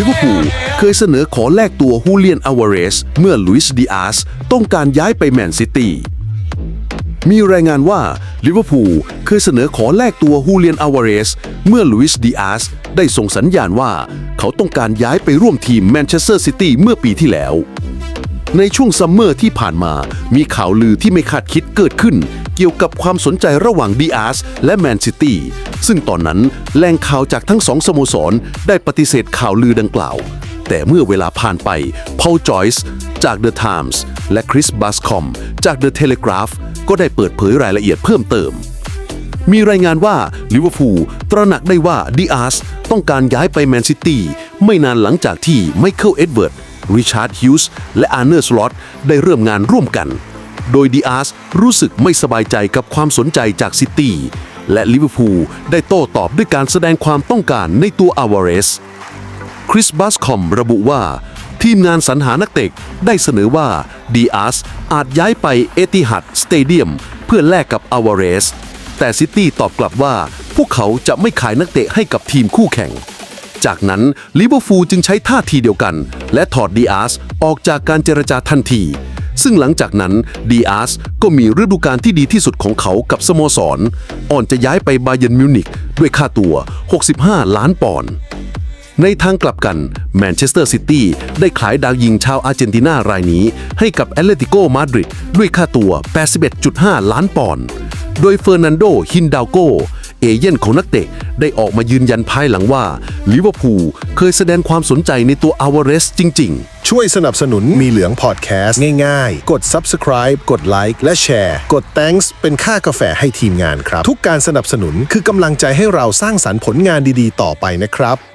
ลิเวอร์พูลเคยเสนอขอแลกตัวฮูเลียนอาวาเรส เมื่อลุยส์ดิอาสต้องการย้ายไปแมนซิตี้มีรายงานว่าลิเวอร์พูลเคยเสนอขอแลกตัวฮูเลียนอาวาเรส เมื่อลุยส์ดิอาสได้ส่งสัญญาณว่า เขาต้องการย้ายไปร่วมทีมแมนเชสเตอร์ซิตี้เมื่อปีที่แล้ว ในช่วงซัมเมอร์ที่ผ่านมามีข่าวลือที่ไม่คาดคิดเกิดขึ้น กี่ยวกับความสนใจระหว่างดีอาร์สและแมนซิตี้ซึ่งตอนนั้นแหล่งข่าวจากทั้งสองสโมสร ได้ปฏิเสธข่าวลือดังกล่าว แต่เมื่อเวลาผ่านไปพอลจอยส์จาก The Times และคริสบัสคอมจาก The Telegraph ก็ได้เปิดเผยรายละเอียดเพิ่มเติม มีรายงานว่าลิเวอร์พูลตระหนักได้ว่าดิอาร์สต้องการย้ายไปแมนซิตี้ไม่นานหลังจากที่ไมเคิลเอ็ดเวิร์ดริชาร์ดฮิวส์และอาร์เนอร์สลอตได้เริ่มงานร่วมกัน โดยดิอาสรู้สึกไม่สบายใจกับความสนใจจากซิตี้ และลิเวอร์พูลได้โต้ตอบด้วยการแสดงความต้องการในตัวอาวาเรส คริสบัสคอมระบุว่า ทีมงานสรรหานักเตะได้เสนอว่าดีอาสอาจย้ายไปเอติฮัดสเตเดียมเพื่อแลกกับอาวาเรส แต่ซิตี้ตอบกลับว่า พวกเขาจะไม่ขายนักเตะให้กับทีมคู่แข่งจากนั้นลิเวอร์พูลจึงใช้ท่าทีเดียวกัน และถอดดีอาสออกจากการเจรจาทันที ซึ่งหลังจากนั้นดีอาสก็มีฤดูกาลที่ดีที่สุดของเขากับสโมสร อ่อนจะย้ายไปบาเยนมิวนิกด้วยค่าตัว 65 ล้านปอนด์ในทางกลับกันแมนเชสเตอร์ซิตี้ได้ขายดาวยิงชาวอาร์เจนตินารายนี้ ให้กับแอตเลติโกมาดริดด้วยค่าตัว 81.5 ล้านปอนด์โดยเฟอร์นันโดฮินดาโก เอเย่นของนักเตะได้ออกมายืนยันภายหลังว่าลิเวอร์พูลเคยแสดงความสนใจในตัวอาวาเรสจริง ๆ ช่วยสนับสนุนมีเหลืองพอดแคสต์ง่ายๆ กด subscribe กดไลค์และแชร์ กด thanks เป็นค่ากาแฟให้ทีมงานครับ ทุกการสนับสนุนคือกำลังใจให้เราสร้างสรรค์ผลงานดีๆ ต่อไปนะครับ